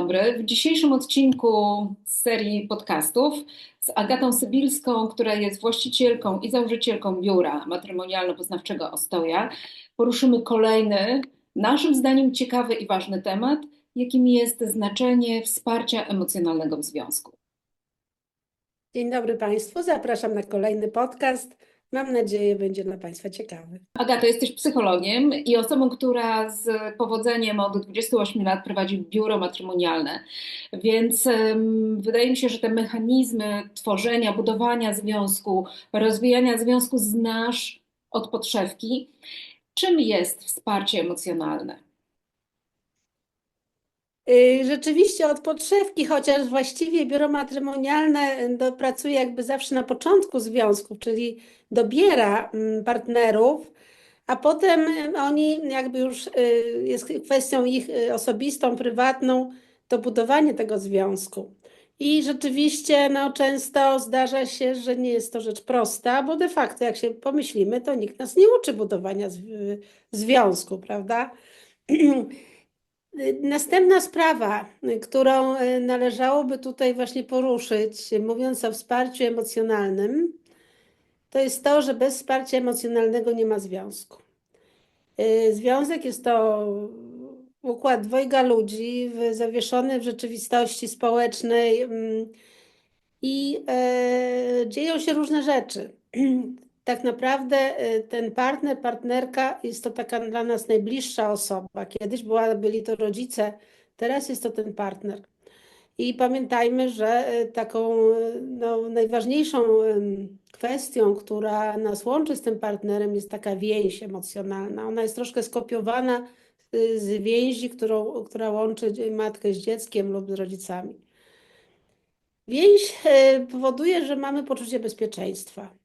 dobry. W dzisiejszym odcinku serii podcastów z Agatą Sybilską, która jest właścicielką i założycielką biura matrymonialno-poznawczego Ostoja, poruszymy kolejny, naszym zdaniem ciekawy i ważny temat, jakim jest znaczenie wsparcia emocjonalnego w związku. Dzień dobry Państwu, zapraszam na kolejny podcast. Mam nadzieję, będzie dla Państwa ciekawy. Agata, jesteś psychologiem i osobą, która z powodzeniem od 28 lat prowadzi biuro matrymonialne, więc um, wydaje mi się, że te mechanizmy tworzenia, budowania związku, rozwijania związku znasz od podszewki. Czym jest wsparcie emocjonalne? Y, rzeczywiście od podszewki, chociaż właściwie biuro matrymonialne y, pracuje jakby zawsze na początku związków, czyli dobiera mm, partnerów, a potem y, oni jakby już jest kwestią ich osobistą, prywatną, to budowanie tego związku. I rzeczywiście no, często zdarza się, że nie jest to rzecz prosta, bo de facto jak się pomyślimy, to nikt nas nie uczy budowania związku, prawda? Następna sprawa, którą e, należałoby tutaj właśnie poruszyć, mówiąc o wsparciu emocjonalnym, to jest to, że bez wsparcia emocjonalnego nie ma związku. E, związek jest to układ dwojga ludzi zawieszony w rzeczywistości społecznej mm, i e, dzieją się różne rzeczy. tak naprawdę y, ten partner, partnerka jest to taka dla nas najbliższa osoba. Kiedyś była, byli to rodzice, teraz jest to ten partner. I pamiętajmy, że y, taką no, najważniejszą kwestią, która nas łączy z tym partnerem, jest taka więź emocjonalna. Ona jest troszkę skopiowana y, z więzi, którą, która łączy matkę z dzieckiem lub z rodzicami. Więź powoduje, że mamy poczucie bezpieczeństwa.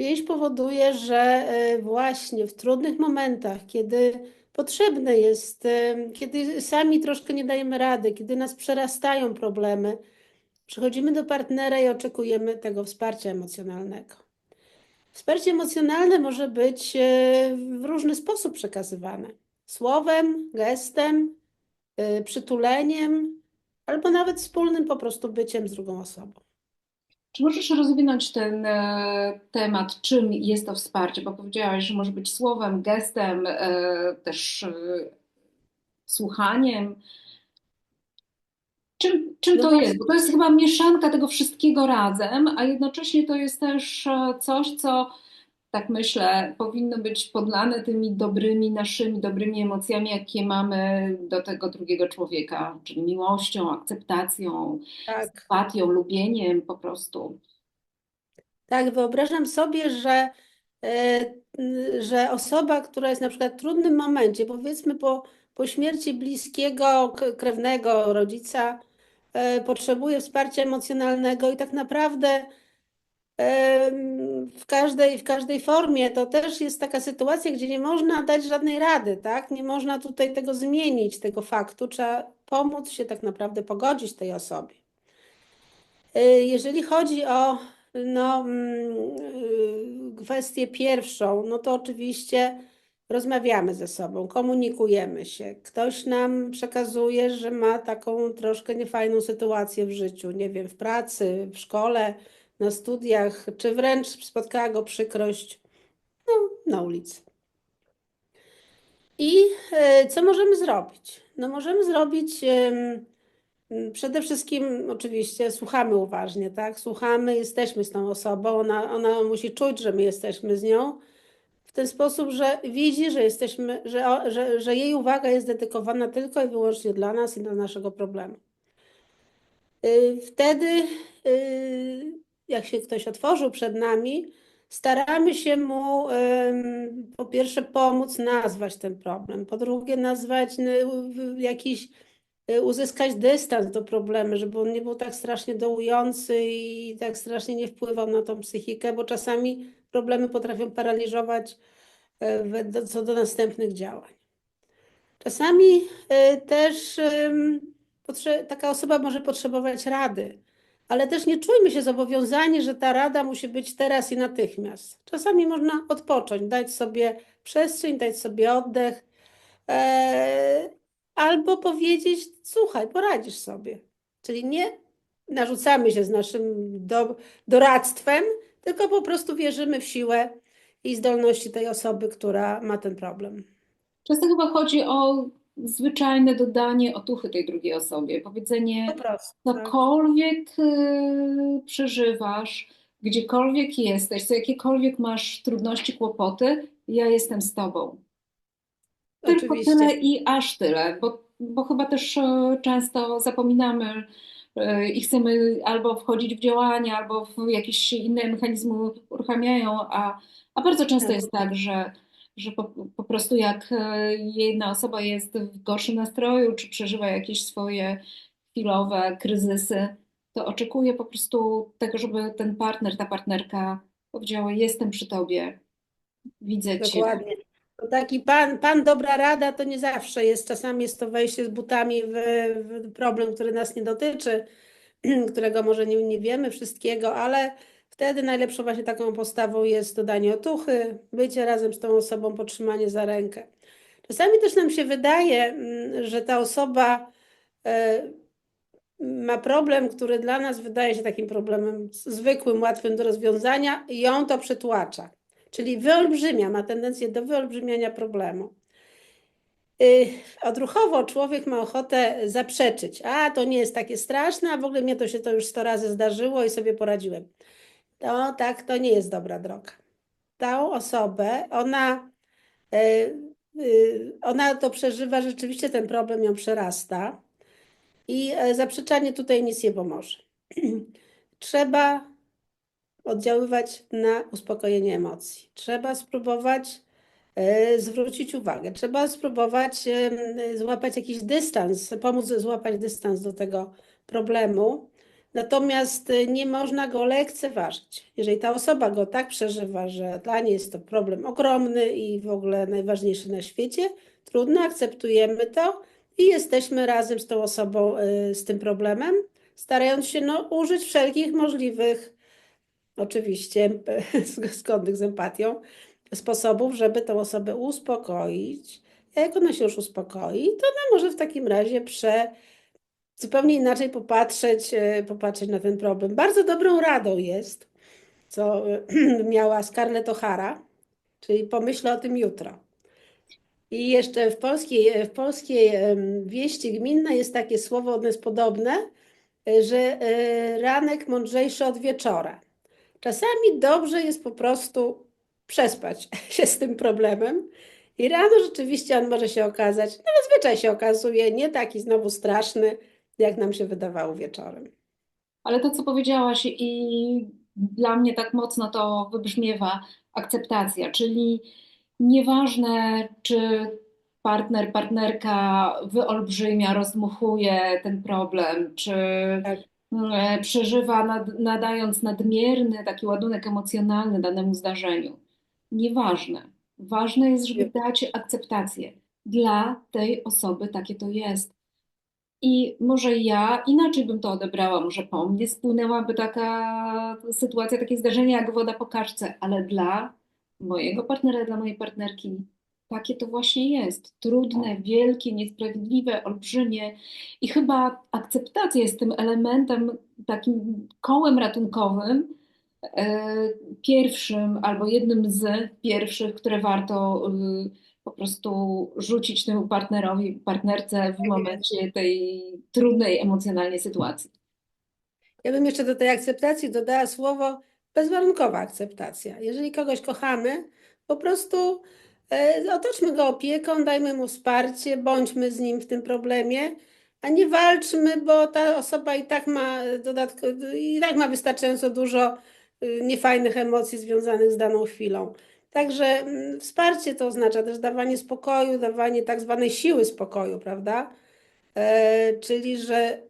Więź powoduje, że e, właśnie w trudnych momentach, kiedy potrzebne jest, e, kiedy sami troszkę nie dajemy rady, kiedy nas przerastają problemy, przychodzimy do partnera i oczekujemy tego wsparcia emocjonalnego. Wsparcie emocjonalne może być e, w różny sposób przekazywane: słowem, gestem, przytuleniem, albo nawet wspólnym po prostu byciem z drugą osobą. Czy możesz rozwinąć ten e, temat, czym jest to wsparcie? Bo powiedziałaś, że może być słowem, gestem, e, też e, słuchaniem. Czym, czym to no jest? Bo to jest chyba mieszanka tego wszystkiego razem, a jednocześnie to jest też coś, co tak myślę, powinno być podlane tymi dobrymi, naszymi dobrymi emocjami, jakie mamy do tego drugiego człowieka, czyli miłością, akceptacją, tak. sympatią, lubieniem po prostu. Tak, wyobrażam sobie, że, e, że osoba, która jest na przykład w trudnym momencie, powiedzmy po, po śmierci bliskiego, krewnego rodzica, e, potrzebuje wsparcia emocjonalnego i tak naprawdę w każdej, w każdej formie, to też jest taka sytuacja, gdzie nie można dać żadnej rady, tak? Nie można tutaj tego zmienić, tego faktu. Trzeba pomóc się tak naprawdę pogodzić tej osobie. Y, jeżeli chodzi o no, mm, y, kwestię pierwszą, no to oczywiście rozmawiamy ze sobą, komunikujemy się. Ktoś nam przekazuje, że ma taką troszkę niefajną sytuację w życiu, nie wiem, w pracy, w szkole, na studiach, czy wręcz spotkała go przykrość no, na ulicy. I e, co możemy zrobić? No możemy zrobić przede wszystkim oczywiście słuchamy uważnie, tak? Słuchamy, jesteśmy z tą osobą, ona, ona musi czuć, że my jesteśmy z nią w ten sposób, że widzi, że jesteśmy, że, że, że jej uwaga jest dedykowana tylko i wyłącznie dla nas i dla naszego problemu. Y, wtedy y, jak się ktoś otworzył przed nami, staramy się mu po pierwsze pomóc nazwać ten problem, po drugie nazwać jakiś, y, uzyskać dystans do problemu, żeby on nie był tak strasznie dołujący i tak strasznie nie wpływał na tą psychikę, bo czasami problemy potrafią paraliżować e, co do następnych działań. Czasami e, też taka osoba może potrzebować rady ale też nie czujmy się zobowiązani, że ta rada musi być teraz i natychmiast. Czasami można odpocząć, dać sobie przestrzeń, dać sobie oddech, e, albo powiedzieć: Słuchaj, poradzisz sobie. Czyli nie narzucamy się z naszym do, doradztwem, tylko po prostu wierzymy w siłę i zdolności tej osoby, która ma ten problem. Często chyba chodzi o zwyczajne dodanie otuchy tej drugiej osobie, Po powiedzenie prostu. tak. cokolwiek y, przeżywasz, gdziekolwiek jesteś, co jakiekolwiek masz trudności, kłopoty, ja jestem z tobą. Tylko Oczywiście. tyle i aż tyle, bo, bo chyba też e, często zapominamy e, i chcemy albo wchodzić w działania, albo w jakieś inne mechanizmy uruchamiają, a, a bardzo często Tak. jest tak, że, że po, po prostu jak e, jedna osoba jest w gorszym nastroju, czy przeżywa jakieś swoje chwilowe kryzysy, to oczekuje po prostu tego, żeby ten partner, ta partnerka powiedziała: Jestem przy tobie, widzę cię. Dokładnie. To taki pan, pan dobra rada to nie zawsze jest. Czasami jest to wejście z butami w, w problem, który nas nie dotyczy, którego może nie, nie wiemy wszystkiego, ale wtedy najlepszą właśnie taką postawą jest dodanie otuchy, bycie razem z tą osobą, potrzymanie za rękę. Czasami też nam się wydaje, mm, że ta osoba e, ma problem, który dla nas wydaje się takim problemem zwykłym, łatwym do rozwiązania, i ją to przytłacza. Czyli wyolbrzymia, ma tendencję do wyolbrzymiania problemu. Y, Odruchowo człowiek ma ochotę zaprzeczyć. A to nie jest takie straszne, a w ogóle mnie to się to już sto razy zdarzyło i sobie poradziłem. To tak, to nie jest dobra droga. Tą osobę, ona, y, y, ona to przeżywa, rzeczywiście ten problem ją przerasta i e, zaprzeczanie tutaj nic nie pomoże. Trzeba oddziaływać na uspokojenie emocji. Trzeba spróbować e, zwrócić uwagę. Trzeba spróbować e, złapać jakiś dystans, pomóc złapać dystans do tego problemu. Natomiast e, nie można go lekceważyć. Jeżeli ta osoba go tak przeżywa, że dla niej jest to problem ogromny i w ogóle najważniejszy na świecie, trudno, akceptujemy to i jesteśmy razem z tą osobą z tym problemem, starając się no, użyć wszelkich możliwych oczywiście zgodnych z empatią, sposobów, żeby tę osobę uspokoić. Jak ona się już uspokoi, to ona może w takim razie prze, zupełnie inaczej popatrzeć, e, popatrzeć na ten problem. Bardzo dobrą radą jest, co miała Scarlett O'Hara, czyli pomyślę o tym jutro. I jeszcze w polskiej, w polskiej wieści gminnej jest takie słowo, ono jest podobne, e, że e, ranek mądrzejszy od wieczora. Czasami dobrze jest po prostu przespać się z tym problemem i rano rzeczywiście on może się okazać, no zazwyczaj się okazuje, nie taki znowu straszny, jak nam się wydawało wieczorem. Ale to, co powiedziałaś, i dla mnie tak mocno to wybrzmiewa, akceptacja, czyli nieważne, czy partner, partnerka wyolbrzymia, rozdmuchuje ten problem, czy Tak. e, przeżywa, nad, nadając nadmierny taki ładunek emocjonalny danemu zdarzeniu. Nieważne. Ważne jest, żeby dać akceptację. Dla tej osoby takie to jest. I może ja inaczej bym to odebrała, może po mnie spłynęłaby taka sytuacja, takie zdarzenie jak woda po kaczce, ale dla mojego partnera, dla mojej partnerki takie to właśnie jest. Trudne, wielkie, niesprawiedliwe, olbrzymie. I chyba akceptacja jest tym elementem, takim kołem ratunkowym, e, pierwszym albo jednym z pierwszych, które warto y, po prostu rzucić temu partnerowi, partnerce w momencie tej trudnej emocjonalnie sytuacji. Ja bym jeszcze do tej akceptacji dodała słowo bezwarunkowa akceptacja. Jeżeli kogoś kochamy, po prostu e, otoczmy go opieką, dajmy mu wsparcie, bądźmy z nim w tym problemie, a nie walczmy, bo ta osoba i tak ma dodatko, i tak ma wystarczająco dużo y, niefajnych emocji związanych z daną chwilą. Także mm, wsparcie to oznacza też dawanie spokoju, dawanie tak zwanej siły spokoju, prawda? E, czyli, że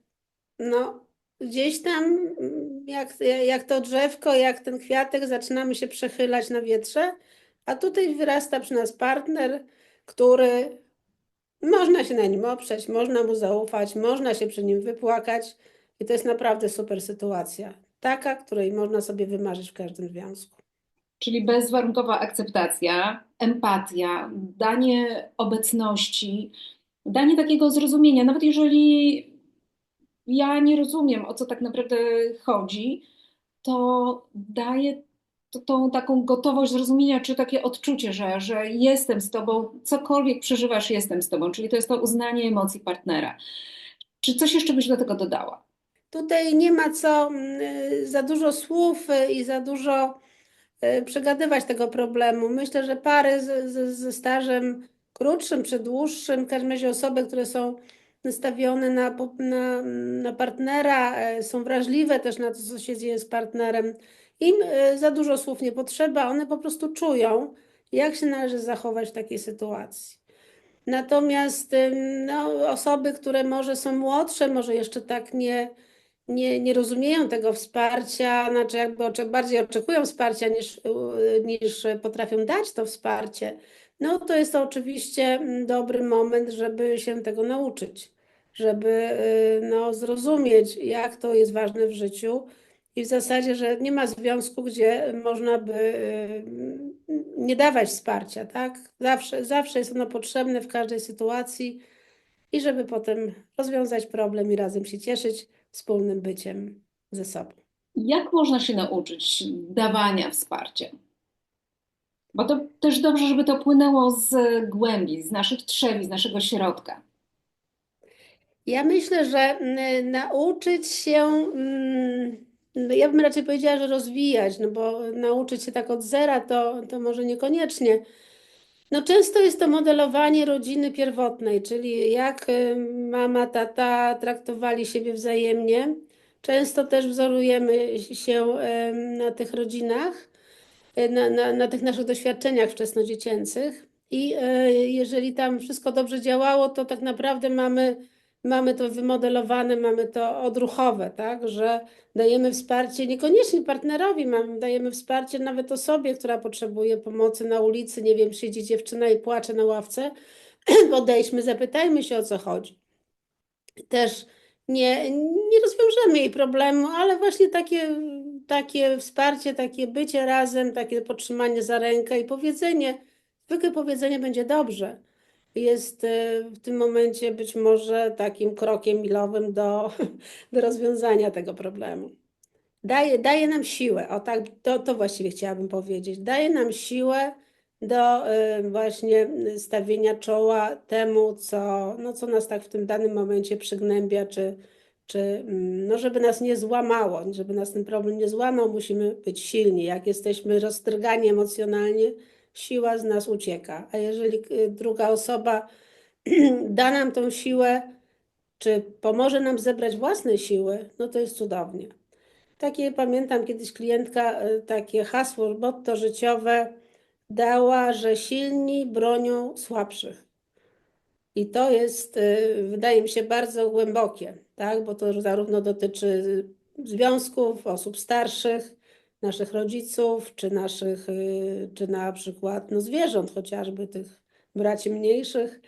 no, gdzieś tam, mm, jak, jak to drzewko, jak ten kwiatek, zaczynamy się przechylać na wietrze, a tutaj wyrasta przy nas partner, który można się na nim oprzeć, można mu zaufać, można się przy nim wypłakać i to jest naprawdę super sytuacja. Taka, której można sobie wymarzyć w każdym związku. Czyli bezwarunkowa akceptacja, empatia, danie obecności, Danie takiego zrozumienia, nawet jeżeli ja nie rozumiem, o co tak naprawdę chodzi, to daje to, tą taką gotowość zrozumienia, czy takie odczucie, że, że jestem z tobą, cokolwiek przeżywasz, jestem z tobą, czyli to jest to uznanie emocji partnera. Czy coś jeszcze byś do tego dodała? Tutaj nie ma co mm, za dużo słów y, i za dużo y, przegadywać tego problemu. Myślę, że pary ze stażem krótszym czy dłuższym, w każdym razie osoby, które są nastawione na, na, na partnera, e, są wrażliwe też na to, co się dzieje z partnerem. Im e, za dużo słów nie potrzeba, one po prostu czują, jak się należy zachować w takiej sytuacji. Natomiast no, osoby, które może są młodsze, może jeszcze tak nie, nie, nie rozumieją tego wsparcia, znaczy jakby ocze- bardziej oczekują wsparcia niż, y, niż potrafią dać to wsparcie, no to jest to oczywiście mm, dobry moment, żeby się tego nauczyć, żeby y, no, zrozumieć, jak to jest ważne w życiu. I w zasadzie, że nie ma związku, gdzie można by y, nie dawać wsparcia, tak? Zawsze, zawsze jest ono potrzebne w każdej sytuacji i żeby potem rozwiązać problem i razem się cieszyć wspólnym byciem ze sobą. Jak można się nauczyć dawania wsparcia? Bo to też dobrze, żeby to płynęło z głębi, z naszych trzewi, z naszego środka. Ja myślę, że mm, nauczyć się, mm, no ja bym raczej powiedziała, że rozwijać, no bo nauczyć się tak od zera to, to może niekoniecznie. No często jest to modelowanie rodziny pierwotnej, czyli jak y, mama, tata traktowali siebie wzajemnie. Często też wzorujemy się y, na tych rodzinach, y, na, na, na tych naszych doświadczeniach wczesnodziecięcych. I jeżeli tam wszystko dobrze działało, to tak naprawdę mamy, mamy to wymodelowane, mamy to odruchowe, tak, że dajemy wsparcie niekoniecznie partnerowi, mamy, dajemy wsparcie nawet osobie, która potrzebuje pomocy na ulicy, nie wiem, siedzi dziewczyna i płacze na ławce, podejdźmy, zapytajmy się o co chodzi. Też nie, nie rozwiążemy jej problemu, ale właśnie takie, takie wsparcie, takie bycie razem, takie podtrzymanie za rękę i powiedzenie, zwykłe powiedzenie będzie dobrze. Jest e, w tym momencie być może takim krokiem milowym do, do rozwiązania tego problemu. Daje, daje nam siłę, o tak, to, to właściwie chciałabym powiedzieć. Daje nam siłę do y, właśnie stawienia czoła temu, co, no, co nas tak w tym danym momencie przygnębia, czy, czy mm, no, żeby nas nie złamało, żeby nas ten problem nie złamał, musimy być silni. Jak jesteśmy rozstrgani emocjonalnie, siła z nas ucieka. A jeżeli y, druga osoba da nam tą siłę, czy pomoże nam zebrać własne siły, no to jest cudownie. Takie pamiętam kiedyś klientka, y, takie hasło, motto życiowe dała, że silni bronią słabszych. I to jest, y, wydaje mi się, bardzo głębokie, tak? Bo to zarówno dotyczy związków, osób starszych, naszych rodziców, czy naszych, y, czy na przykład no, zwierząt, chociażby tych braci mniejszych.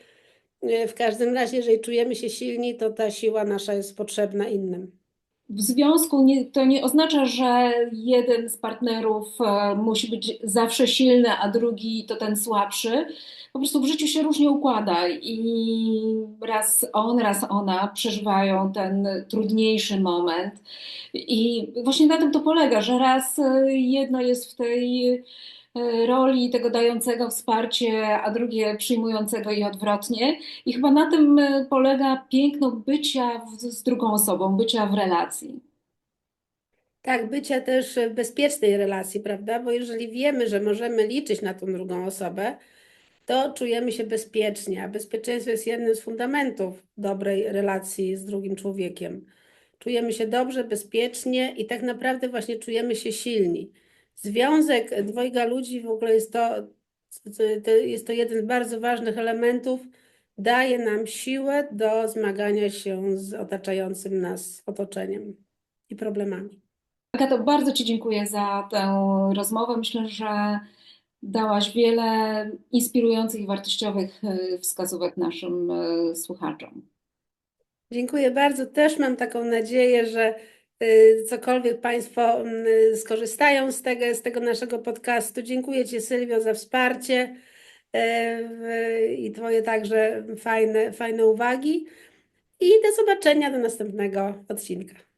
Y, W każdym razie, jeżeli czujemy się silni, to ta siła nasza jest potrzebna innym. W związku nie, to nie oznacza, że jeden z partnerów e, musi być zawsze silny, a drugi to ten słabszy. Po prostu w życiu się różnie układa i raz on, raz ona przeżywają ten trudniejszy moment. I właśnie na tym to polega, że raz e, jedno jest w tej roli tego dającego wsparcie, a drugie przyjmującego i odwrotnie. I chyba na tym e, polega piękno bycia z drugą osobą, bycia w relacji. Tak, bycia też bezpiecznej relacji, prawda? Bo jeżeli wiemy, że możemy liczyć na tą drugą osobę, to czujemy się bezpiecznie, a bezpieczeństwo jest jednym z fundamentów dobrej relacji z drugim człowiekiem. Czujemy się dobrze, bezpiecznie i tak naprawdę właśnie czujemy się silni. Związek dwojga ludzi w ogóle jest to, to jest to jeden z bardzo ważnych elementów, daje nam siłę do zmagania się z otaczającym nas otoczeniem i problemami. Agato, bardzo Ci dziękuję za tę rozmowę. Myślę, że dałaś wiele inspirujących i wartościowych e, wskazówek naszym e, słuchaczom. Dziękuję bardzo. Też mam taką nadzieję, że cokolwiek Państwo y, skorzystają z tego, z tego naszego podcastu. Dziękuję Ci, Sylwio, za wsparcie. w- i Twoje także fajne, fajne uwagi. I do zobaczenia do następnego odcinka.